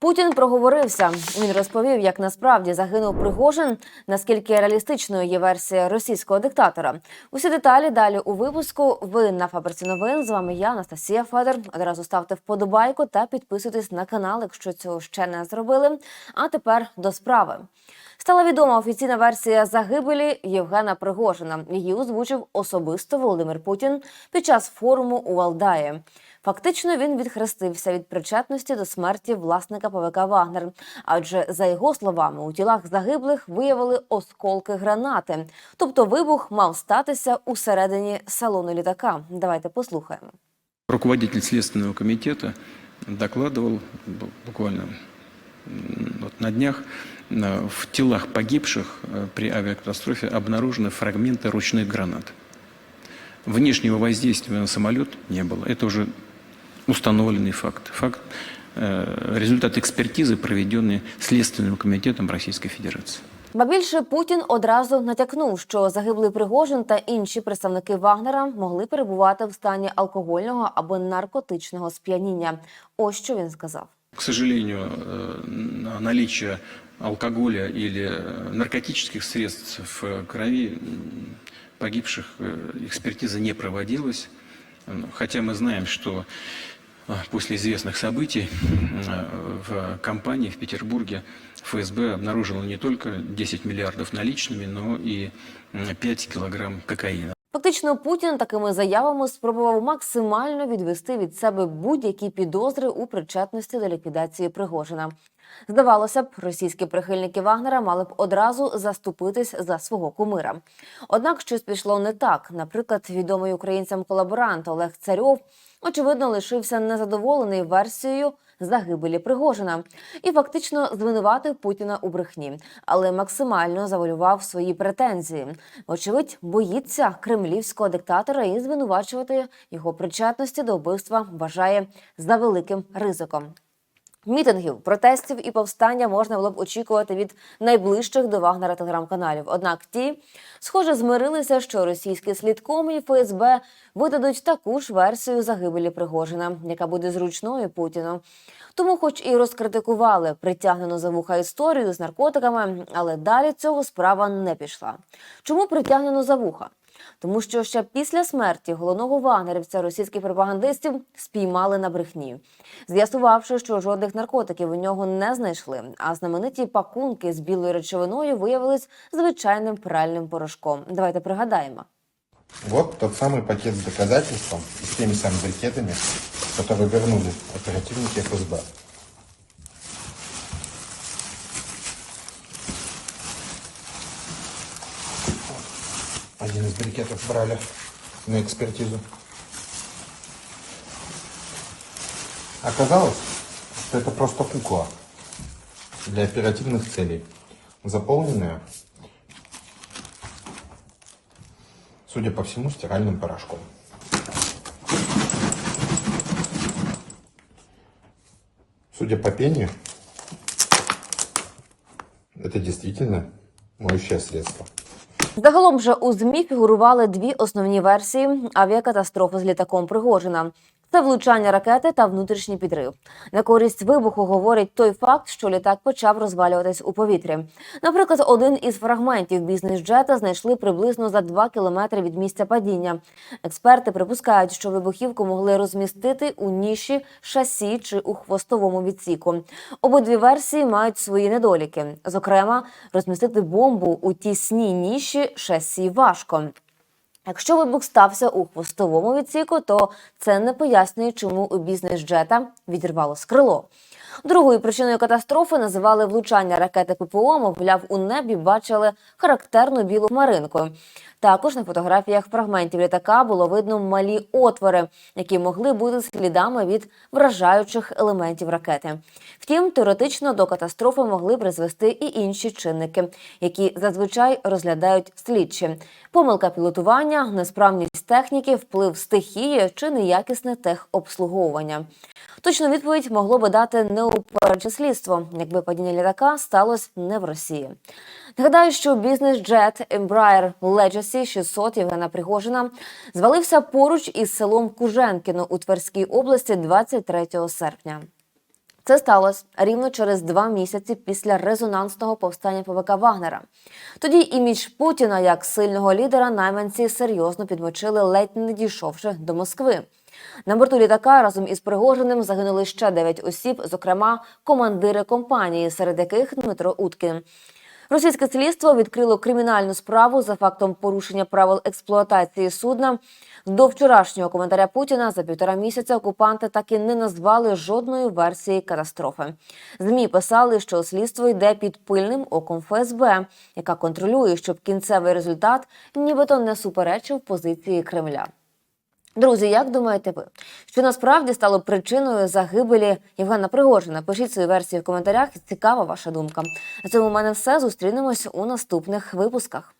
Путін проговорився. Він розповів, як насправді загинув Пригожин, наскільки реалістичною є версія російського диктатора. Усі деталі далі у випуску. Ви на фабриці новин. З вами я, Анастасія Федор. Одразу ставте вподобайку та підписуйтесь на канал, якщо цього ще не зробили. А тепер до справи. Стала відома офіційна версія загибелі Євгена Пригожина. Її озвучив особисто Володимир Путін під час форуму у Валдаї. Фактично він відхрестився від причетності до смерті власника ПВК Вагнер. Адже за його словами, у тілах загиблих виявили осколки гранати. Тобто вибух мав статися усередині салону літака. Давайте послухаємо. Руководитель Следственного комитета докладывал буквально на днях э, в телах погибших э, при авиакатастрофе обнаружены фрагменты ручных гранат. Внешнего воздействия на самолет не было. Это уже установленный факт. Факт э, результат экспертизы, проведенной Следственным комитетом Российской Федерации. Ба більше Путін одразу натякнув, що загиблий Пригожин та інші представники Вагнера могли перебувати в стані алкогольного або наркотичного сп'яніння. Ось що він сказав. К сожалению, э, на- наличие алкоголя или э, наркотических средств в крови погибших э, экспертиза не проводилась. М, Хотя мы знаем, что после известных событий в компании в Петербурге ФСБ обнаружило не только 10 миллиардов наличными, но и м, 5 килограмм кокаина. Фактично, Путін такими заявами спробував максимально відвести від себе будь-які підозри у причетності до ліквідації Пригожина. Здавалося б, російські прихильники Вагнера мали б одразу заступитись за свого кумира. Однак щось пішло не так. Наприклад, відомий українцям колаборант Олег Царьов очевидно лишився незадоволений версією загибелі Пригожина і фактично звинуватив Путіна у брехні, але максимально завалював свої претензії. Вочевидь, боїться кремлівського диктатора і звинувачувати його причетності до вбивства вважає за великим ризиком. Мітингів, протестів і повстання можна було б очікувати від найближчих до Вагнера телеграм-каналів. Однак ті, схоже, змирилися, що російські слідком і ФСБ видадуть таку ж версію загибелі Пригожина, яка буде зручною Путіну. Тому, хоч і розкритикували притягнену за вуха історію з наркотиками, але далі цього справа не пішла. Чому притягнено за вуха? Тому що ще після смерті головного вагнерівця російських пропагандистів спіймали на брехні, з'ясувавши, що жодних наркотиків у нього не знайшли. А знамениті пакунки з білою речовиною виявились звичайним пральним порошком. Давайте пригадаємо. Вот тот самый пакет с доказательством и с теми самыми брикетами, которые вернули оперативники ФСБ. Один из брикетов брали на экспертизу. Оказалось, что это просто кукла для оперативных целей, заполненная, судя по всему, стиральным порошком. Судя по пению, это действительно моющее средство. Загалом же у змі фігурували дві основні версії авіакатастрофи з літаком Пригожина. Це влучання ракети та внутрішній підрив. На користь вибуху говорить той факт, що літак почав розвалюватись у повітрі. Наприклад, один із фрагментів бізнес-джета знайшли приблизно за 2 кілометри від місця падіння. Експерти припускають, що вибухівку могли розмістити у ніші шасі чи у хвостовому відсіку. Обидві версії мають свої недоліки. Зокрема, розмістити бомбу у тісній ніші шасі важко. Якщо вибух стався у хвостовому відсіку, то це не пояснює, чому у бізнес-джета відірвало крило. Другою причиною катастрофи називали влучання ракети ППО. Мовляв, у небі бачили характерну білу хмаринку. Також на фотографіях фрагментів літака було видно малі отвори, які могли бути слідами від вражаючих елементів ракети. Втім, теоретично до катастрофи могли призвести і інші чинники, які зазвичай розглядають слідчі: помилка пілотування, несправність техніки, вплив стихії чи неякісне техобслуговування. Точну відповідь могло би дати неупереджене слідство, якби падіння літака сталося не в Росії. Нагадаю, що бізнес-джет Embraer Legacy 600 Євгена Пригожина звалився поруч із селом Куженкіно у Тверській області 23 серпня. Це сталося рівно через два місяці після резонансного повстання ПВК Вагнера. Тоді імідж Путіна як сильного лідера найманці серйозно підмочили, ледь не дійшовши до Москви. На борту літака разом із Пригожиним загинули ще дев'ять осіб, зокрема командири компанії, серед яких Дмитро Уткін. Російське слідство відкрило кримінальну справу за фактом порушення правил експлуатації судна. До вчорашнього коментаря Путіна за півтора місяця окупанти так і не назвали жодної версії катастрофи. Змі писали, що слідство йде під пильним оком ФСБ, яка контролює, щоб кінцевий результат нібито не суперечив позиції Кремля. Друзі, як думаєте ви, що насправді стало причиною загибелі Євгена Пригожина? Пишіть свої версії в коментарях. Цікава ваша думка. На цьому в мене все. Зустрінемось у наступних випусках.